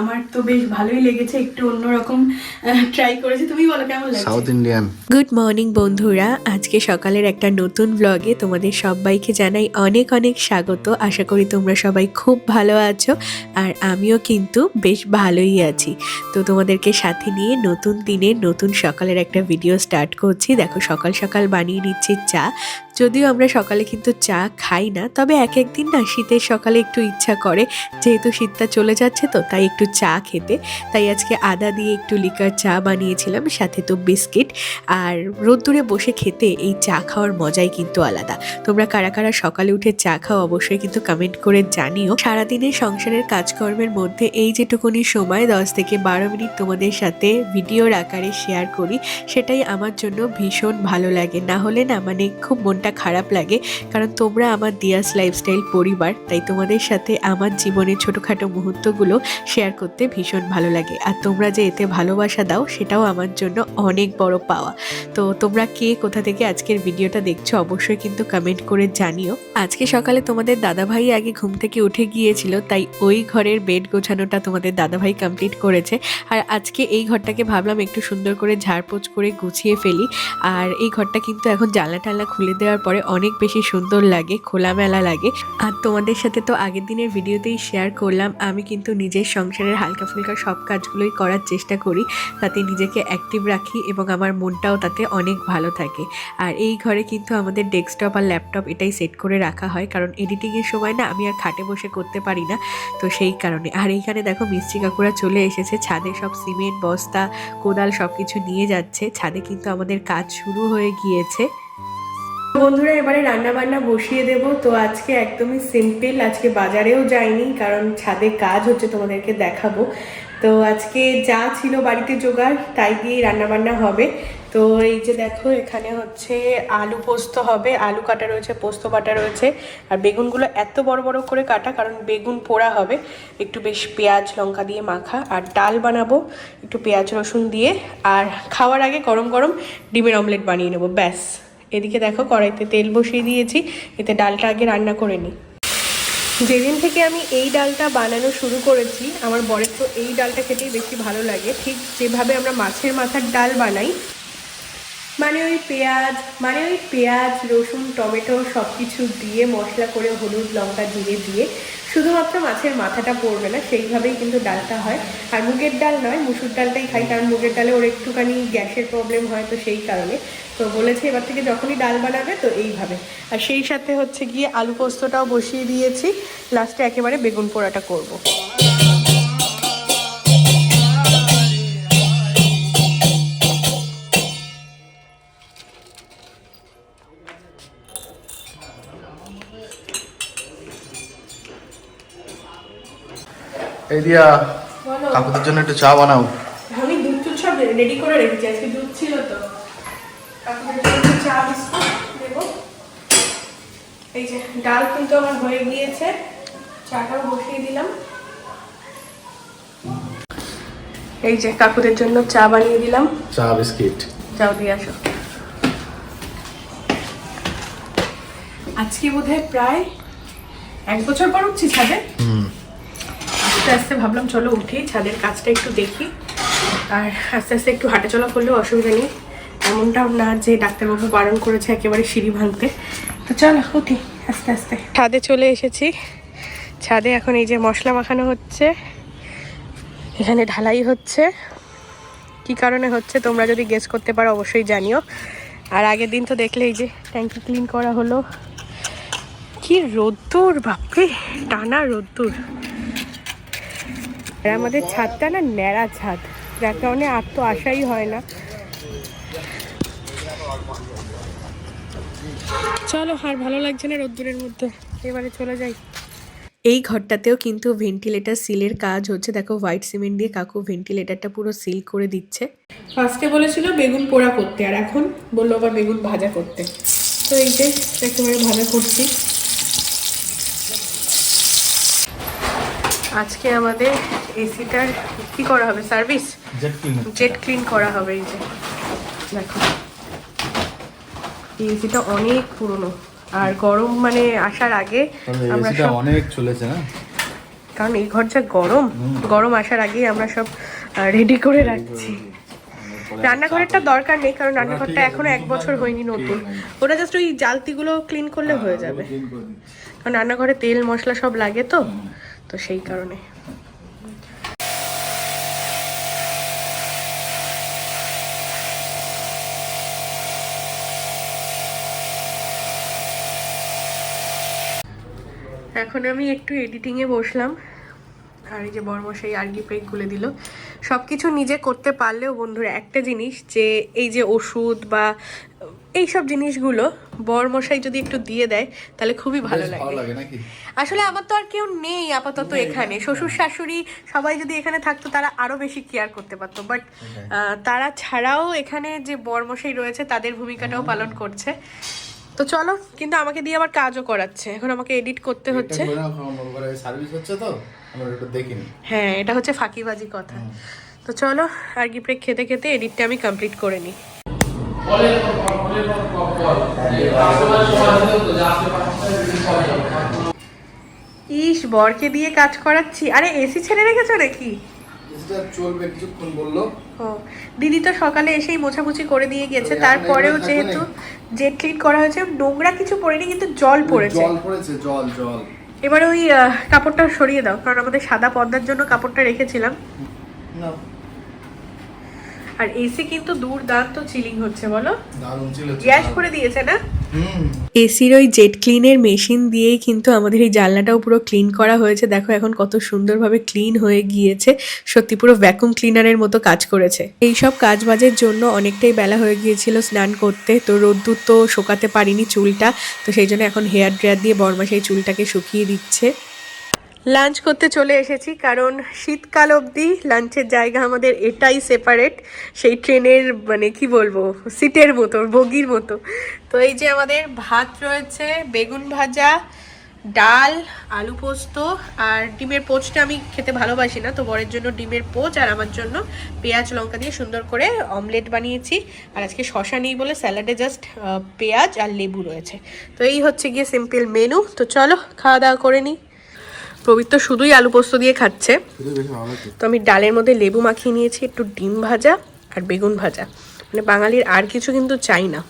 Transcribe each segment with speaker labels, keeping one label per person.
Speaker 1: আমার তো বেশ ভালোই লেগেছে একটু অন্যরকম ট্রাই করেছি। তুমি বলো কেমন লাগছে?
Speaker 2: সাউথ ইন্ডিয়ান
Speaker 3: গুড মর্নিং বন্ধুরা। আজকে সকালের একটা নতুন ব্লগে তোমাদের সবাইকে জানাই অনেক অনেক স্বাগত। আশা করি তোমরা সবাই খুব ভালো আছো আর আমিও কিন্তু বেশ ভালোই আছি। তো তোমাদেরকে সাথে নিয়ে নতুন দিনে নতুন সকালের একটা ভিডিও স্টার্ট করছি। দেখো সকাল সকাল বানিয়ে নিচ্ছি চা। যদিও আমরা সকালে কিন্তু চা খাই না তবে এক একদিন না শীতের সকালে একটু ইচ্ছা করে। যেহেতু শীতটা চলে যাচ্ছে তো তাই একটু চা খেতে। তাই আজকে আদা দিয়ে একটু লিকার চা বানিয়েছিলাম, সাথে তো বিস্কিট আর রোদ্দুরে বসে খেতে এই চা খাওয়ার মজাই কিন্তু আলাদা। তোমরা কারা কারা সকালে উঠে চা খাও অবশ্যই কিন্তু কমেন্ট করে জানিও। সারাদিনের সংসারের কাজকর্মের মধ্যে এই যেটুকুনি সময়, দশ থেকে বারো মিনিট তোমাদের সাথে ভিডিওর আকারে শেয়ার করি, সেটাই আমার জন্য ভীষণ ভালো লাগে। না হলে না মানে খুব মনটা খারাপ লাগে, কারণ তোমরা আমার দিয়াস লাইফস্টাইল পরিবার, তাই তোমাদের সাথে আমার জীবনের ছোটোখাটো মুহূর্তগুলো শেয়ার করতে ভীষণ ভালো লাগে। আর তোমরা যে এতে ভালোবাসা দাও, সেটাও আমার জন্য অনেক বড় পাওয়া। তো তোমরা কে, কোথা থেকে আজকের ভিডিওটা দেখছ, অবশ্যই কিন্তু কমেন্ট করে জানিও। আজকে সকালে তোমাদের দাদাভাই আগে ঘুম থেকে উঠে গিয়েছিল, তাই ওই ঘরের বেড গোছানোটা তোমাদের দাদাভাই কমপ্লিট করেছে। আর আজকে এই ঘরটাকে ভাবলাম একটু সুন্দর করে ঝাড়পোছ করে গুছিয়ে ফেলি। আর এই ঘরটা কিন্তু এখন জানলা টানলা খুলে দেওয়ার পরে অনেক বেশি সুন্দর লাগে, খোলামেলা লাগে। আর তোমাদের সাথে তো আগের দিনের ভিডিওতেই শেয়ার করলাম, আমি কিন্তু নিজের সংসারের হালকা ফুলকা সব কাজগুলোই করার চেষ্টা করি, তাতে নিজেকে অ্যাক্টিভ রাখি এবং আমার মনটাও তাতে অনেক ভালো থাকে। আর এই ঘরে কিন্তু আমাদের ডেস্কটপ আর ল্যাপটপ এটাই সেট করে রাখা হয়, কারণ এডিটিংয়ের সময় না আমি আর খাটে বসে করতে পারি না, তো সেই কারণে। আর এইখানে দেখো মিস্ত্রি কাকুরা চলে এসেছে, ছাদে সব সিমেন্ট, বস্তা, কোদাল সব কিছু নিয়ে যাচ্ছে, ছাদে কিন্তু আমাদের কাজ শুরু হয়ে গিয়েছে।
Speaker 1: বন্ধুরা, এবারে রান্না বান্না বসিয়ে দেব। তো আজকে একদমই সিম্পল আজকে বাজারেও যাইনি, কারণ ছাদে কাজ হচ্ছে তোমাদেরকে দেখাবো। তো আজকে যা ছিল বাড়িতে জোগাড়, তাই দিয়েই রান্না বান্না হবে। তো এই যে দেখো, এখানে হচ্ছে আলু পোস্ত হবে, আলু কাটা রয়েছে, পোস্ত বাটা রয়েছে। আর বেগুনগুলো এত বড় বড় করে কাটা, কারণ বেগুন পোড়া হবে। একটু বেশ পেঁয়াজ, লঙ্কা দিয়ে মাখা, আর ডাল বানাবো, একটু পেঁয়াজ রসুন দিয়ে। আর খাওয়ার আগে গরম গরম ডিমের অমলেট বানিয়ে নেব, ব্যাস। এদিকে দেখো কড়াইতে তেল বসিয়ে দিয়েছি, এতে ডালটা আগে রান্না করে নিই যেদিন থেকে আমি এই ডালটা বানানো শুরু করেছি, আমার বরের তো এই ডালটা খেতেই বেশি ভালো লাগে। ঠিক যেভাবে আমরা মাছের মাথার ডাল বানাই মানে ওই পেঁয়াজ মানে ওই পেঁয়াজ, রসুন, টমেটো সব কিছু দিয়ে মশলা করে হলুদ, লঙ্কা, জিরে দিয়ে শুধুমাত্র মাছের মাথাটা পড়বে না, সেইভাবেই কিন্তু ডালটা হয়। আর মুগের ডাল নয়, মুসুর ডালটাই খাই, কারণ মুগের ডালে ওর একটুখানি গ্যাসের প্রবলেম হয় তো সেই কারণে। তো বলেছে এবার থেকে যখনই ডাল বানাবে তো এইভাবে। আর সেই সাথে হচ্ছে গিয়ে আলু পোস্তটাও বসিয়ে দিয়েছি। লাস্টে একেবারে বেগুন পোড়াটা করব।
Speaker 2: এই দিয়া কাকুদের জন্য একটু চা বানাও।
Speaker 1: আমি দুধ টুধ সব রেডি করে রেখেছি আজকে দুধ ছিল তো। কাকুদের চা বিস্কুট দেবো এই যে ডাল কিন্তু আমার হয়ে গিয়েছে চাটাও বসিয়ে দিলাম। এই যে কাকুদের জন্য চা বানিয়ে দিলাম।
Speaker 2: চা বিস্কিট।
Speaker 1: যাও দিয়ে আসো। আজকে বোধহয় প্রায় এক বছর পর উঠছি ছাদে।
Speaker 2: হুম।
Speaker 1: আস্তে আস্তে ভাবলাম চলো উঠি ছাদের কাজটা একটু দেখি। আর আস্তে আস্তে একটু হাঁটা চলা করলেও অসুবিধা নেই। এমনটাও না যে ডাক্তারবাবু বারণ করেছে একেবারে সিঁড়ি ভাঙতে। তো চলো, উঠি, আস্তে আস্তে। ছাদে চলে এসেছি। ছাদে এখন এই যে মশলা মাখানো হচ্ছে, এখানে ঢালাই হচ্ছে। কি কারণে হচ্ছে তোমরা যদি গেস করতে পারো অবশ্যই জানিও। আর আগের দিন তো দেখলে এই যে ট্যাঙ্কি ক্লিন করা হলো। কি রোদ্দুর, বাপরে! টানা রোদ্দুর। আর আমাদের ছাদটা না ন্যাড়া ছাদ, যার কারণে আর তো আসাই হয় না। চলো আর ভালো লাগছে না রোদ্দুরের মধ্যে। এবারে চলে যাই।
Speaker 3: এই ঘরটাতেও কিন্তু ভেন্টিলেটার সিলের কাজ হচ্ছে। দেখো হোয়াইট সিমেন্ট দিয়ে কাকু ভেন্টিলেটারটা পুরো সিল করে দিচ্ছে।
Speaker 1: ফার্স্টে বলেছিল বেগুন পোড়া করতে আর এখন বলল আবার বেগুন ভাজা করতে। তো এই যে একেবারে ভাজা করছি। আজকে আমাদের এসিটার কি করা হবে? Service
Speaker 2: jet clean
Speaker 1: jet clean করা হবে এই যে। দেখো। এই এসিটা অনেক পুরনো। আর গরম মানে আসার আগে আমরা
Speaker 2: অনেক চলেছে না?
Speaker 1: কারণ এই ঘর যা গরম গরম আসার আগেই আমরা সব রেডি করে রাখছি। রান্নাঘরেরটা দরকার নেই কারণ রান্নাঘরটা এখনও এক বছর হয়নি নতুন। ওটা জাস্ট ওই জালতিগুলো ক্লিন করলে হয়ে যাবে। কারণ রান্নাঘরে তেল মশলা সব লাগে তো তো সেই কারণে। এখন আমি একটু এডিটিংয়ে বসলাম। আর এই যে বর্মশাই আর্গি ব্রেক খুলে দিল। সব কিছু নিজে করতে পারলেও বন্ধুরা একটা জিনিস যে এই যে ওষুধ বা এই সব জিনিসগুলো বর্মশাই যদি একটু দিয়ে দেয় তাহলে খুবই ভালো লাগে। আসলে আমার তো আর কেউ নেই আপাতত এখানে। শ্বশুর শাশুড়ি সবাই যদি এখানে থাকতো তারা আরও বেশি কেয়ার করতে পারতো। বাট তারা ছাড়াও এখানে যে বর্মশাই রয়েছে তাদের ভূমিকাটাও পালন করছে। তো চলো কিন্তু আমাকে দিয়ে আবার কাজও করাচ্ছে। এখন আমাকে এডিট করতে হচ্ছে।
Speaker 2: সার্ভিস হচ্ছে তো আমরা একটু দেখিনি
Speaker 1: হ্যাঁ এটা হচ্ছে ফাঁকিবাজি কথা। তো চলো আর কি ব্রেক খেতে খেতে এডিটটা আমি কমপ্লিট করে নিই। ইস বরকে দিয়ে কাজ করাচ্ছি। আরে এসি ছেড়ে রেখেছো নাকি?
Speaker 2: এটা চলবে কিছুক্ষণ বলল।
Speaker 1: দিদি তো সকালে এসেই মোছামুছি করে দিয়ে গেছে তারপরেও যেহেতু জেট ক্লিন করা হয়েছে নোংরা কিছু পড়েনি কিন্তু জল পড়েছে।
Speaker 2: জল পড়েছে জল জল।
Speaker 1: এবারে ওই কাপড়টা সরিয়ে দাও কারণ আমাদের সাদা পর্দার জন্য কাপড়টা রেখেছিলাম। আর এসি কিন্তু দুর্দান্ত চিলিং হচ্ছে বলো?
Speaker 2: দারুণ ছিল
Speaker 1: গ্যাস করে দিয়েছে না?
Speaker 3: এসির ওই জেট ক্লিনের মেশিন দিয়েই কিন্তু আমাদের এই জানলাটাও পুরো ক্লিন করা হয়েছে। দেখো এখন কত সুন্দরভাবে ক্লিন হয়ে গিয়েছে। সত্যি পুরো ভ্যাকুম ক্লিনারের মতো কাজ করেছে। এই সব কাজ বাজের জন্য অনেকটাই বেলা হয়ে গিয়েছিল স্নান করতে। তো রোদ্দুর তো শোকাতে পারিনি চুলটা। তো সেই জন্য এখন হেয়ার ড্রায়ার দিয়ে বর্মা সেই চুলটাকে শুকিয়ে দিচ্ছে।
Speaker 1: লাঞ্চ করতে চলে এসেছি, কারণ শীতকাল অবধি লাঞ্চের জায়গা আমাদের এটাই সেপারেট সেই ট্রেনের মানে কি বলব, সিটের মতো, বগির মতো। তো এই যে আমাদের ভাত রয়েছে, বেগুন ভাজা, ডাল, আলু পোস্ত, আর ডিমের পোচটা আমি খেতে ভালোবাসি না, তো বরের জন্য ডিমের পোচ আর আমার জন্য পেঁয়াজ লঙ্কা দিয়ে সুন্দর করে অমলেট বানিয়েছি। আর আজকে শশা নেই বলে স্যালাডে জাস্ট পেঁয়াজ আর লেবু রয়েছে। তো এই হচ্ছে গিয়ে সিম্পল মেনু তো চলো খাওয়া দাওয়া করে নিই। প্রবীর তো শুধুই আলু পোস্ত দিয়ে খাচ্ছে। তো আমি ডালের মধ্যে লেবু মাখিয়ে নিয়েছি একটু ডিম ভাজা আর বেগুন ভাজা। মানে বাঙালির আর কিছু কিন্তু চাই না।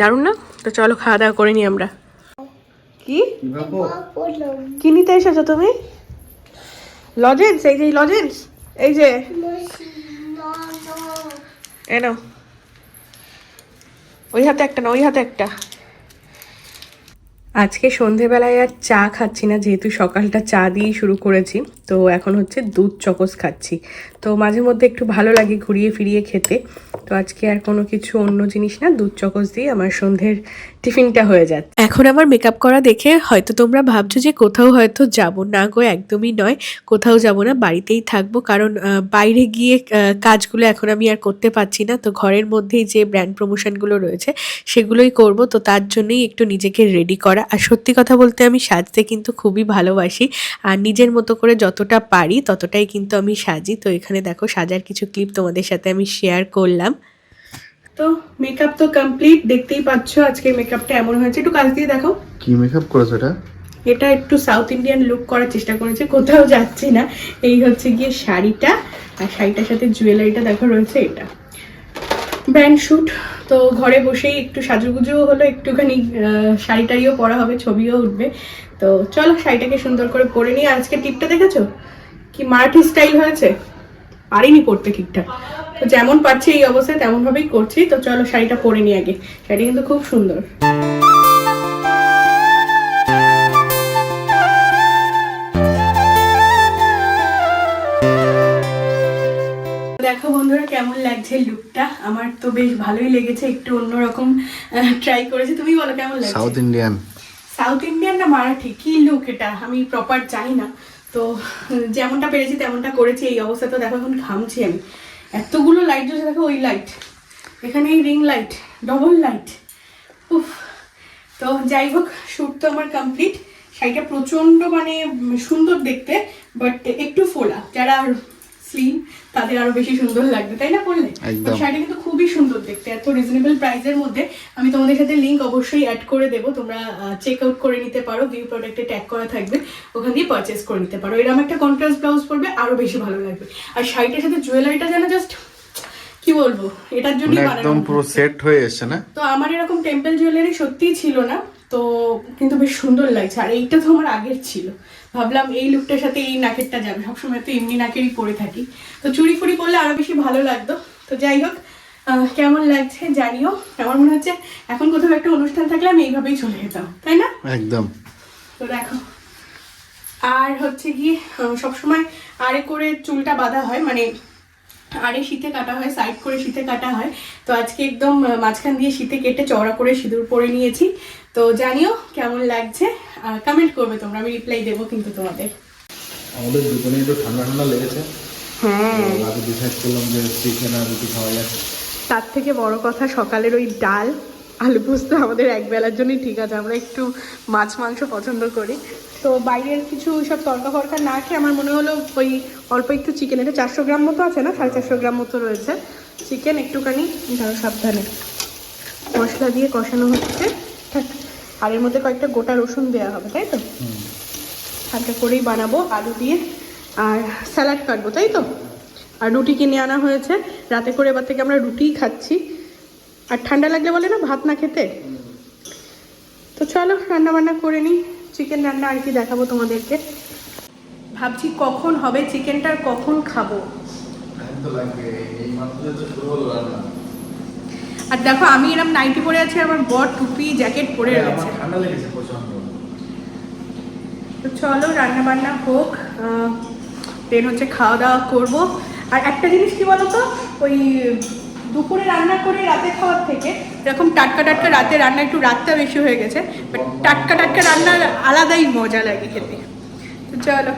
Speaker 1: দারুণ না? তো চলো খাওয়া দাওয়া করে নিই আমরা। কি?
Speaker 2: কি
Speaker 1: কি নিতে এসেছ তুমি? লজেন্স এই যে লজেন্স এই যে। এনো ওই হাতে একটা না ওই হাতে একটা। আজকে সন্ধেবেলায় আর চা খাচ্ছি না যেহেতু সকালটা চা দিয়েই শুরু করেছি। তো এখন হচ্ছে দুধ চকস খাচ্ছি। তো মাঝে মধ্যে একটু ভালো লাগে ঘুরিয়ে ফিরিয়ে খেতে। তো আজকে আর কোনো কিছু অন্য জিনিস না, দুধ চকস দিয়ে আমার সন্ধ্যের টিফিনটা হয়ে যাচ্ছে।
Speaker 3: এখন আমার মেকআপ করা দেখে হয়তো তোমরা ভাবছ যে কোথাও হয়তো যাব না গো, একদমই নয়। কোথাও যাব না, বাড়িতেই থাকব। কারণ বাইরে গিয়ে কাজগুলো এখন আমি আর করতে পারছি না। তো ঘরের মধ্যেই যে ব্র্যান্ড প্রমোশনগুলো রয়েছে, সেগুলোই করব। তো তার জন্যই একটু নিজেকে রেডি করা। আর সত্যি কথা বলতে আমি সাজতে কিন্তু খুবই ভালোবাসি। আর নিজের মতো করে যতটা পারি ততটাই কিন্তু আমি সাজি। তো এখানে দেখো সাজার কিছু ক্লিপ তোমাদের সাথে আমি শেয়ার করলাম।
Speaker 1: তো মেকআপ তো কমপ্লিট দেখতেই পাচ্ছ আজকে মেকআপটা এমন হয়েছে। একটু কাজ দিয়ে দেখো
Speaker 2: কি মেকআপ করেছ এটা?
Speaker 1: এটা একটু সাউথ ইন্ডিয়ান লুক করার চেষ্টা করেছে কোথাও যাচ্ছি না। এই হচ্ছে গিয়ে শাড়িটা আর শাড়িটার সাথে জুয়েলারিটা দেখো রয়েছে এটা। ব্র্যান্ড শ্যুট তো ঘরে বসেই একটু সাজুগুজুও হলো একটুখানি আহ, শাড়িটারিও পরা হবে ছবিও উঠবে। তো চলো শাড়িটাকে সুন্দর করে পরে নিয়ে আজকে টিপটা দেখেছ? কি মারাঠি স্টাইল হয়েছে? পারিনি পড়তে ঠিকঠাক। তো যেমন পারছি এই অবস্থায় তেমন ভাবেই করছি। তো চলো শাড়িটা পরে নিই আগে। শাড়িটা কিন্তু খুব সুন্দর। দেখো বন্ধুরা কেমন লাগছে লুকটা আমার তো বেশ ভালোই লেগেছে। একটু অন্যরকম ট্রাই করেছি। তুমি বলো কেমন লাগছে?
Speaker 2: সাউথ ইন্ডিয়ান
Speaker 1: সাউথ ইন্ডিয়ান না মারাঠি? কি লুক এটা? আমি প্রপার জানি না। তো, যেমনটা পেরেছি তেমনটা করেছি, এই অবস্থা তো দেখো এখন ঘামছি আমি। এতগুলো লাইট জ্বলছে, দেখো ওই লাইট এখানে এই রিং লাইট ডবল লাইট উফ। তো যাই হোক শ্যুট তো আমার কমপ্লিট শাড়িটা প্রচণ্ড মানে সুন্দর দেখতে বাট একটু ফোলা। যারা স্লিম তাদের আরও বেশি সুন্দর লাগবে তাই না পড়লে। শাড়িটা কিন্তু খুবই সুন্দর দেখতে এত রিজনেবল প্রাইসের মধ্যে। আমি তোমাদের সাথে লিংক অবশ্যই অ্যাড করে দেবো তোমরা চেক আউট করে নিতে পারো ভিউ প্রোডাক্টে ট্যাগ করা থাকবে ওখান দিয়ে পারচেস করে নিতে পারো। এরকম একটা কন্ট্রাস্ট ব্লাউজ পরবে আরও বেশি ভালো লাগবে। আর শাড়িটার সাথে জুয়েলারিটা যেন জাস্ট কি বলব এটার
Speaker 2: মানে
Speaker 1: জন্যই
Speaker 2: একদম পুরো সেট হয়ে এসছে না?
Speaker 1: তো আমার এরকম টেম্পল জুয়েলারি সত্যিই ছিল না। তো কিন্তু বেশ সুন্দর লাগছে। আর এইটা তো আমার আগের ছিল। ভাবলাম এই লুকটার সাথে এই নাকেরটা যাবে। সবসময় তো এমনি নাকেরই পরে থাকি। তো চুরি ফুড়ি পরলে আরও বেশি ভালো লাগতো। তো যাই হোক আহ, কেমন লাগছে জানিও। আমার মনে হচ্ছে এখন কোথাও একটা অনুষ্ঠান থাকলে আমি এইভাবেই চলে যেতাম। তাই না?
Speaker 2: একদম।
Speaker 1: তো দেখো। আর হচ্ছে কি সবসময় আরে করে চুলটা বাঁধা হয়। মানে আরে শীতে কাটা হয় সাইড করে শীতে কাটা হয়। তো আজকে একদম মাঝখান দিয়ে শীতে কেটে চওড়া করে সিঁদুর পরে নিয়েছি। তো জানিও কেমন লাগছে কমেন্ট করবে তোমরা আমি রিপ্লাই দেবো কিন্তু তোমাদের।
Speaker 2: আমাদের দুজনেই তো ঠান্ডা ঠান্ডা লেগেছে।
Speaker 1: হ্যাঁ।
Speaker 2: আগে ডিসাইড করলাম যে চিকেন আর রুটি খাওয়া যায়
Speaker 1: তার থেকে বড় কথা সকালের ওই ডাল আলু পোস্ত আমাদের একবেলার জন্যই ঠিক আছে আমরা একটু মাছ মাংস পছন্দ করি। তো বাইরের কিছু সব তরকা ফরকা না খেয়ে আমার মনে হলো ওই অল্প একটু চিকেন এটা চারশো গ্রাম মতো আছে না? সাড়ে চারশো গ্রাম মতো রয়েছে। চিকেন একটুখানি ধরো সাবধানে। মশলা দিয়ে কষানো হচ্ছে। আর এর মধ্যে কয়েকটা গোটা রসুন দেওয়া হবে তাই তো? হালকা করেই বানাবো আলু দিয়ে। আর স্যালাড কাটবো তাই তো? আর রুটি কিনে আনা হয়েছে। রাতে করে এবার থেকে আমরা রুটিই খাচ্ছি। আর ঠান্ডা লাগলে বলে না ভাত না খেতে? তো চলো রান্না বান্না করে নিই। চিকেন রান্না আর কি দেখাবো তোমাদেরকে। ভাবছি কখন হবে চিকেনটা আর কখন খাব? আর দেখো আমি এরকম নাইটি পরে আছি আর আমার বর টুপি জ্যাকেট পরে
Speaker 2: আমার
Speaker 1: রয়েছে তো চলো রান্না বান্না হোক দেন হচ্ছে খাওয়া দাওয়া করব। আর একটা জিনিস কি বলতো? ওই দুপুরে রান্না করে রাতে খাওয়ার থেকে। এরকম টাটকা টাটকা রাতে রান্না একটু রাতটা বেশি হয়ে গেছে বাট টাটকা টাটকা রান্নার আলাদাই মজা লাগে খেতে। তো চলো।